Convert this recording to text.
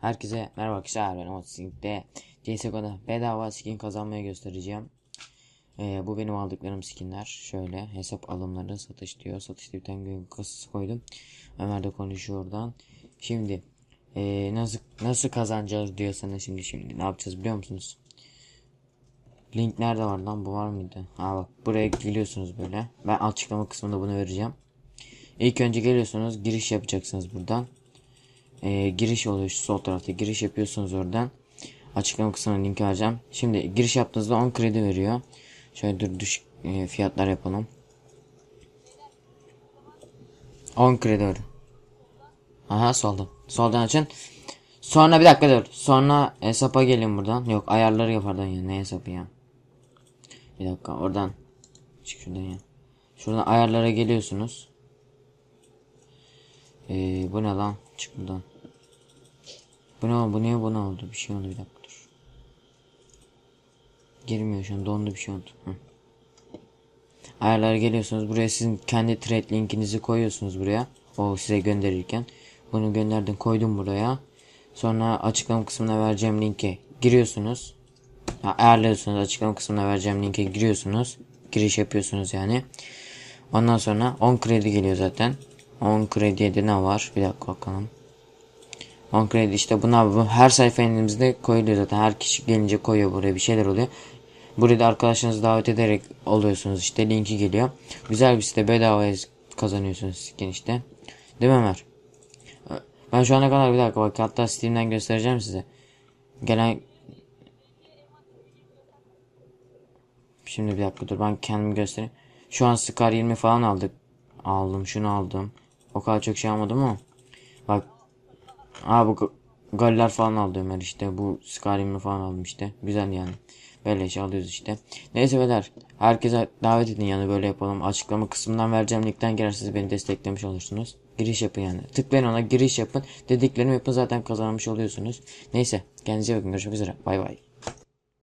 Herkese merhaba arkadaşlar ben Otsink'te CSGO'da bedava skin kazanmayı göstereceğim. Ee, bu benim aldıklarım skinler. Şöyle hesap alımları satış diyor. Satışta bir tane gün kasası koydum. Ömer de konuşuyor oradan. Şimdi ee, nasıl nasıl kazanacağız diyorsanız şimdi şimdi ne yapacağız biliyor musunuz? Link nerede var lan bu var mıydı? Ha bak buraya geliyorsunuz böyle. Ben açıklama kısmında bunu vereceğim. İlk önce geliyorsunuz giriş yapacaksınız buradan e, giriş oluyor şu sol tarafta. Giriş yapıyorsunuz oradan. Açıklama kısmına linki vereceğim. Şimdi giriş yaptığınızda 10 kredi veriyor. Şöyle dur düşük e, fiyatlar yapalım. 10 kredi veriyor. Aha soldan soldan açın. Sonra bir dakika dur. Sonra hesapa gelin buradan. Yok ayarları yapardan ya. Ne hesabı ya? Bir dakika oradan. Çık şuradan ya. Şuradan ayarlara geliyorsunuz. Ee, bu ne lan? Çık buradan. Bu ne? Bu niye bu ne oldu? Bir şey oldu bir dakika dur. Girmiyor şu an dondu bir şey oldu. Hı. Ayarlara geliyorsunuz. Buraya sizin kendi trade linkinizi koyuyorsunuz buraya. O size gönderirken. Bunu gönderdim koydum buraya. Sonra açıklama kısmına vereceğim linke giriyorsunuz. Ha, ayarlıyorsunuz açıklama kısmına vereceğim linke giriyorsunuz. Giriş yapıyorsunuz yani. Ondan sonra 10 kredi geliyor zaten. 10 krediye de ne var? Bir dakika bakalım. 10 kredi işte buna bu her sayfa elimizde koyuluyor zaten. Her kişi gelince koyuyor buraya bir şeyler oluyor. Burada arkadaşlarınızı davet ederek oluyorsunuz işte linki geliyor. Güzel bir site bedavaya kazanıyorsunuz skin işte. Değil mi Ömer? Ben şu ana kadar bir dakika bak hatta Steam'den göstereceğim size. Gelen Şimdi bir dakika dur ben kendimi göstereyim. Şu an Scar 20 falan aldık. Aldım şunu aldım. O kadar çok şey almadım ama. Bak. Aa bu g- goller falan aldı Ömer işte. Bu 20 falan aldım işte. Güzel yani. Böyle şey alıyoruz işte. Neyse beyler. Herkese davet edin yani böyle yapalım. Açıklama kısmından vereceğim linkten girerseniz beni desteklemiş olursunuz. Giriş yapın yani. Tıklayın ona giriş yapın. Dediklerimi yapın zaten kazanmış oluyorsunuz. Neyse. Kendinize bakın. Görüşmek üzere. Bay bay.